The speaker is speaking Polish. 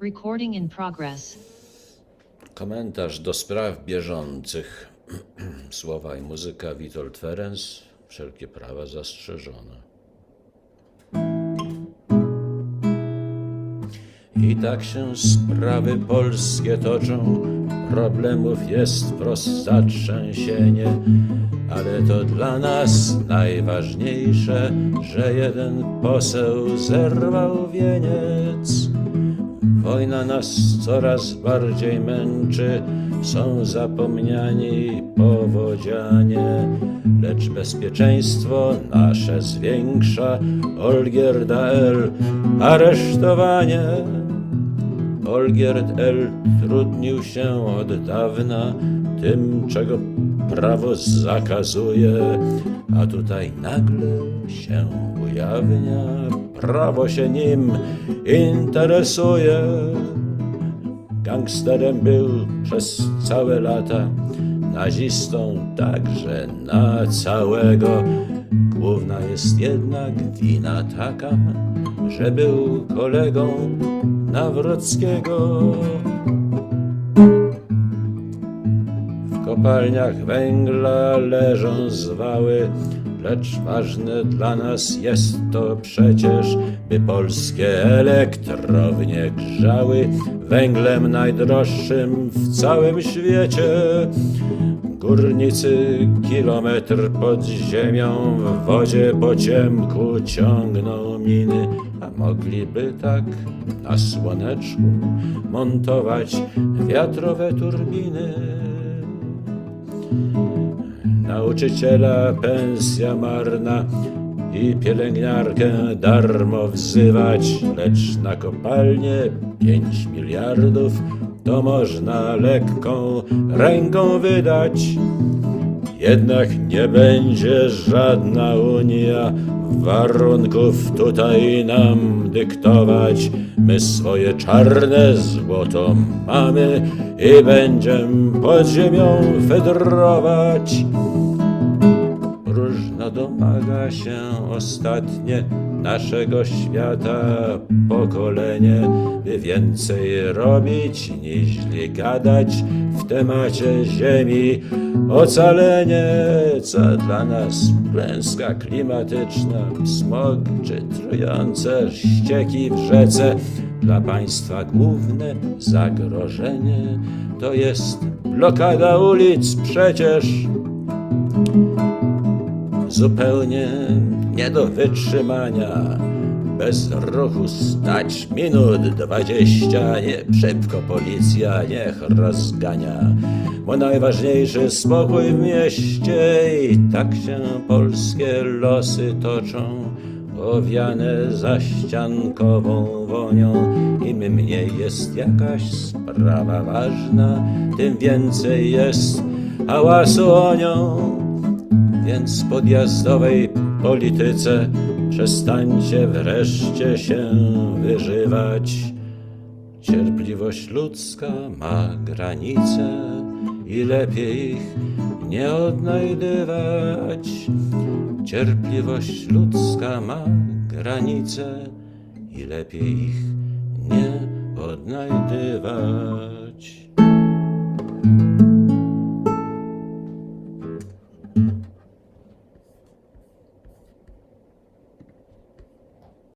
Recording in progress. Komentarz do spraw bieżących. Słowa i muzyka Witold Ferenc. Wszelkie prawa zastrzeżone. I tak się sprawy polskie toczą, problemów jest wprost zatrzęsienie, ale to dla nas najważniejsze, że jeden poseł zerwał wieniec. Wojna nas coraz bardziej męczy, są zapomniani powodzianie, lecz bezpieczeństwo nasze zwiększa Olgierda L. aresztowanie. Olgierd L. trudnił się od dawna tym, czego prawo zakazuje, a tutaj nagle się ujawnia, prawo się nim interesuje. Gangsterem był przez całe lata, nazistą także na całego. Główna jest jednak wina taka, że był kolegą Nawrockiego. W kopalniach węgla leżą zwały, lecz ważne dla nas jest to przecież, by polskie elektrownie grzały węglem najdroższym w całym świecie. Górnicy kilometr pod ziemią w wodzie po ciemku ciągną miny, mogliby tak na słoneczku montować wiatrowe turbiny. Nauczyciela pensja marna i pielęgniarkę darmo wzywać, lecz na kopalnię pięć miliardów to można lekką ręką wydać. Jednak nie będzie żadna Unia warunków tutaj nam dyktować. My swoje czarne złoto mamy i będziemy pod ziemią fedrować. Różno domaga się ostatnie naszego świata pokolenie, by więcej robić niż gadać w temacie ziemi. Ocalenie, co dla nas klęska klimatyczna, smog czy trujące ścieki w rzece. Dla państwa główne zagrożenie to jest blokada ulic przecież zupełnie nie do wytrzymania. Bez ruchu stać minut dwadzieścia, nie szybko policja niech rozgania. Bo najważniejszy spokój w mieście i tak się polskie losy toczą, owiane zaściankową wonią. Im mniej jest jakaś sprawa ważna, tym więcej jest hałasu o nią. Więc podjazdowej polityce przestańcie wreszcie się wyżywać. Cierpliwość ludzka ma granice i lepiej ich nie odnajdywać. Cierpliwość ludzka ma granice i lepiej ich nie odnajdywać.